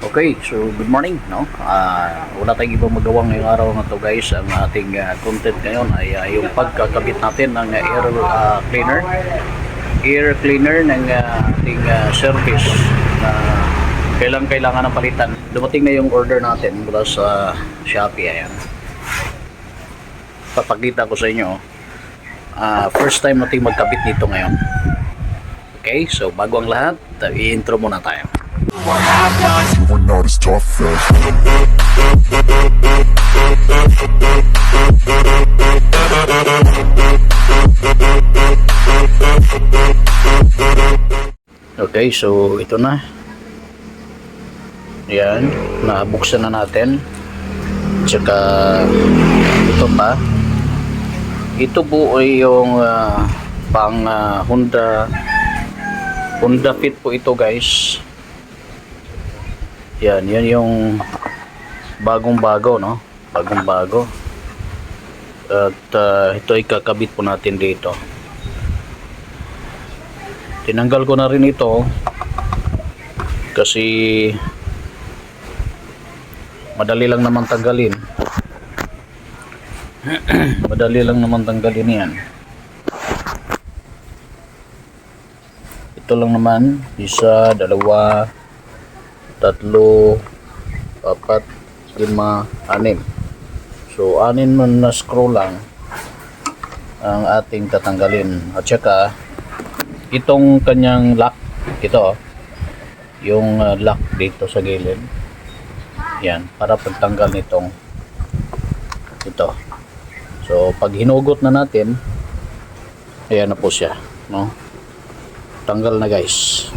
Okay, so good morning, no? Ah, wala tayong ibang magawa ngayong araw na to guys. Ang ating ah, content ngayon ay ah, yung pagkakabit natin ng air ah, cleaner. Air cleaner ng ah, ating ah, service na kailang kailangan ng palitan. Dumating na yung order natin mula sa Shopee. Ayan. Papakita ko sa inyo. Ah, first time nating magkabit nito ngayon. Okay, so bago ang lahat, i-intro muna tayo. You were not as tough Okay, so ito na. Yan, nabuksan na natin. Tsaka ito pa. Ito po yung ah, pang ah, Honda Honda Fit po ito guys. Yan, yan yung bagong bago no. Bagong bago. At ah, ito ay kakabit po natin dito tinanggal ko na rin ito kasi madali lang naman tanggalin madali lang naman tanggalin yan ito lang naman isa, dalawa tatlo apat, lima, anim. So anin man na screw lang ang ating tatanggalin. At saka itong kanyang lock ito yung uh, lock dito sa gilid. Yan para pagtanggal nitong ito. So pag hinugot na natin ayan na po siya no? Tanggal na guys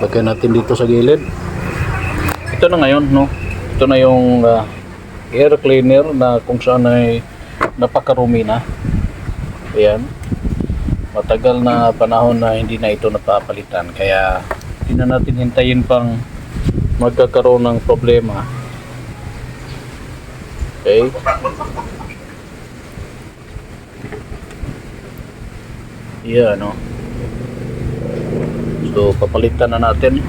lagyan natin dito sa gilid. Ito na ngayon no? Ito na yung uh, air cleaner na kung saan ay napakarumi na. Ayan. Matagal na panahon na hindi na ito napapalitan. Kaya hindi na natin hintayin pang magkakaroon ng problema. Okay? Yeah no so papalitan na natin.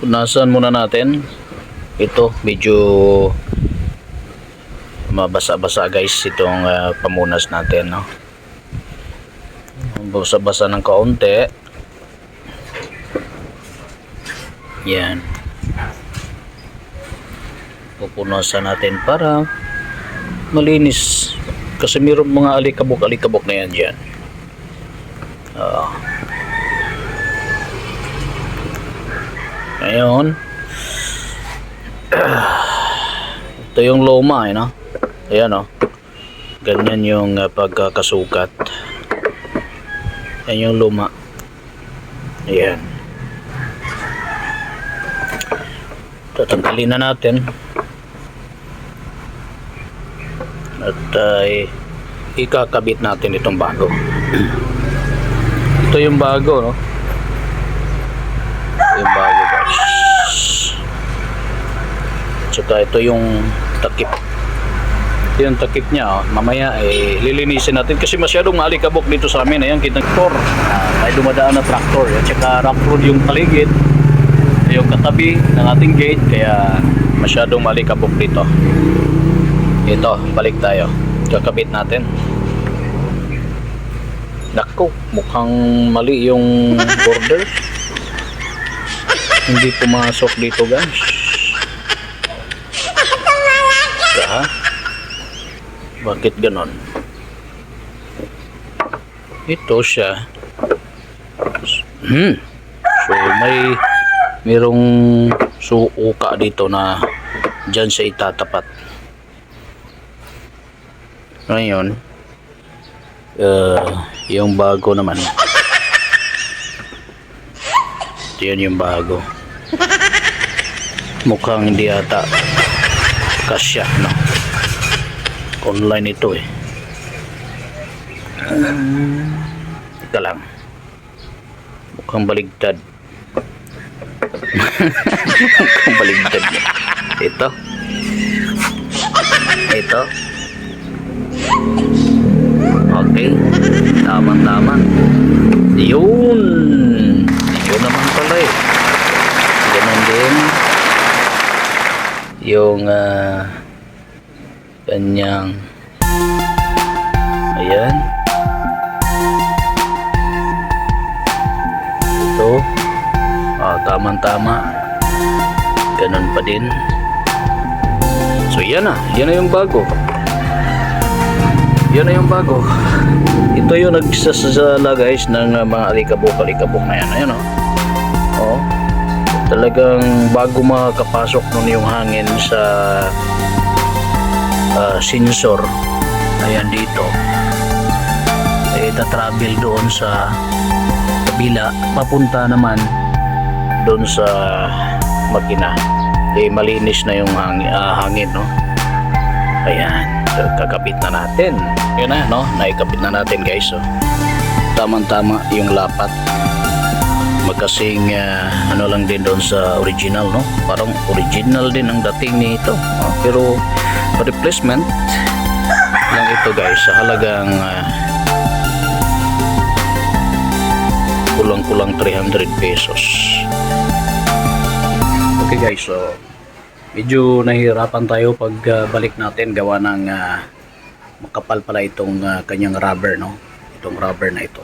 Punasan muna natin. Ito medyo mabasa-basa guys itong ah, pamunas natin no? Basa-basa ng kaunti. Yan. Pupunasan natin para malinis kasi mayroong mga alikabok-alikabok na yan dyan Ah. ngayon ito yung luma eh no Ayan o. Ganyan yung uh, pagkakasukat. Yan yung luma. Ayan. Tatanggalin na natin. At uh, ikakabit natin itong bago. Ito yung bago, no? Yung bago, guys. Tsaka ito yung takip. Ito yung takip niya oh. mamaya eh, lilinisin natin. Kasi masyadong alikabok dito sa amin. Ayan kitang traktor uh, may dumadaan na traktor at saka rock road yung paligid. Yung katabi ng ating gate. Kaya masyadong alikabok dito ito balik tayo kakabit natin Nako, mukhang mali yung border. Hindi pumasok dito guys. Ha? Bakit ganon? Ito siya. Hmm. So may merong suuka dito na dyan siya itatapat. Ngayon, uh, yung bago naman. Yan yung bago. Mukhang hindi ata kasya, no? online ito eh Teka lang mukhang baligtad mukhang baligtad ito ito okay tama tama tama. Yun. Yun naman pala eh. Ganun din. Yung ah, kanyang ayan. Ito. Ah, tamang-tama. Ganun pa din. So yan na. Yan na yung bago. Yan na yung bago. Ito yung nagsasala guys ng uh, mga alikabok-alikabok na yan. Ayan o. Oh. Talagang bago makakapasok nun yung hangin sa uh, sensor. Ayan dito. Eh, travel doon sa kabila. Papunta naman doon sa makina. Eh, malinis na yung hangin, hangin no. Ayan, kakabit na natin. Yun na, no? Naikabit na natin guys. So, tamang-tama yung lapat. Magkasing ah, ano lang din doon sa original, no? Parang original din ang dating nito. no? Pero replacement lang ito guys sa halagang ah, kulang-kulang 300 pesos. Okay guys, so medyo nahihirapan tayo pag balik natin. Gawa ng ah, makapal pala itong ah, kanyang rubber no? Itong rubber na ito.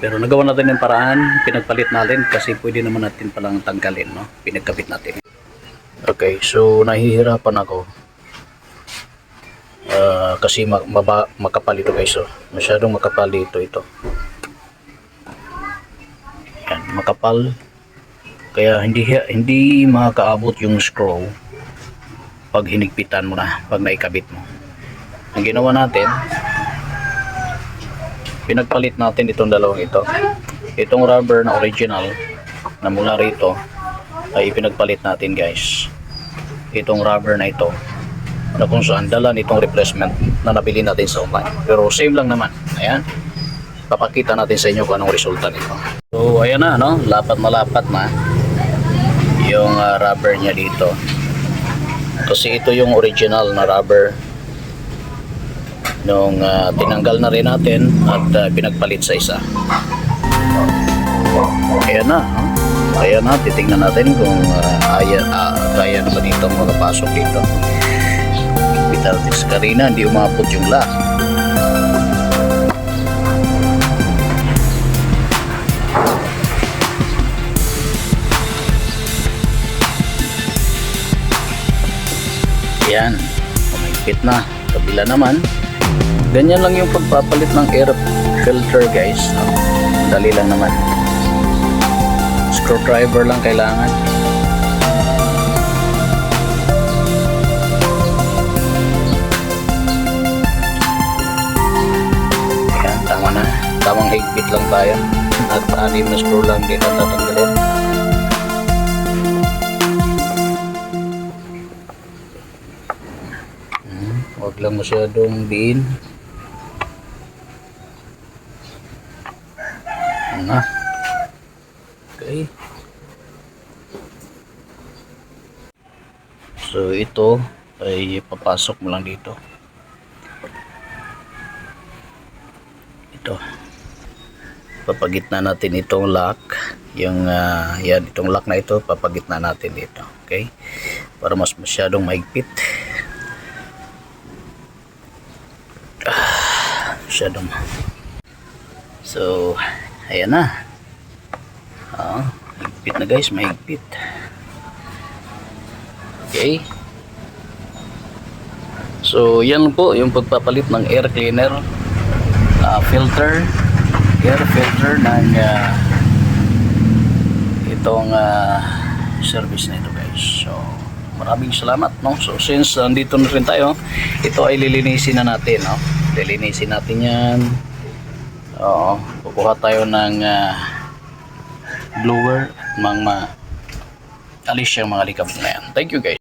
Pero nagawa natin ng paraan. Pinagpalit natin kasi pwede naman natin palang tanggalin no? Pinagkabit natin. Okay so nahihirapan ako. Ah, kasi ma- makapal ito guys oh. masyadong makapal dito ito. Yan makapal kaya hindi hindi makakaabot yung screw pag hinigpitan mo na, pag naikabit mo. Ang ginawa natin, pinagpalit natin itong dalawang ito. Itong rubber na original na mula rito ay pinagpalit natin guys. Itong rubber na ito na kung saan dala nitong replacement na nabili natin sa online. Pero same lang naman. Ayan. Papakita natin sa inyo kung anong resulta nito. So ayan na, no? lapat na lapat na yung ah, rubber niya dito. Kasi ito yung original na rubber. Nung ah, tinanggal na rin natin at ah, pinagpalit sa isa. Ayan na oh. ayan na titingnan natin kung uh, aya, ah, kaya na ba dito makapasok dito. Vitaltis Karina hindi umabot yung lock Umigpit na. Kabila naman. Ganyan lang yung pagpapalit ng air filter guys. Dali lang naman. Screwdriver lang kailangan. Yan, tama na. Tamang higpit lang tayo. At anim na screw lang din ang tatanggalin. Lang masyadong diin. Ano na? Okay. So ito ay papasok mo lang dito. Ito. Papagitna natin itong lock. Yung ah, yan itong lock na ito papagitna natin dito. Okay? Para mas masyadong maigpit. Masyadong. So ayan na. Oh, higpit na guys mahigpit okay. So yan po yung pagpapalit ng air cleaner uh, filter air filter ng uh, itong uh, service na ito guys. So maraming salamat no? So since andito na rin tayo ito ay lilinisin na natin no lilinisin natin yan. Oo kukuha tayo ng ah, blower mang ma alis yung mga likabok na yan. Thank you guys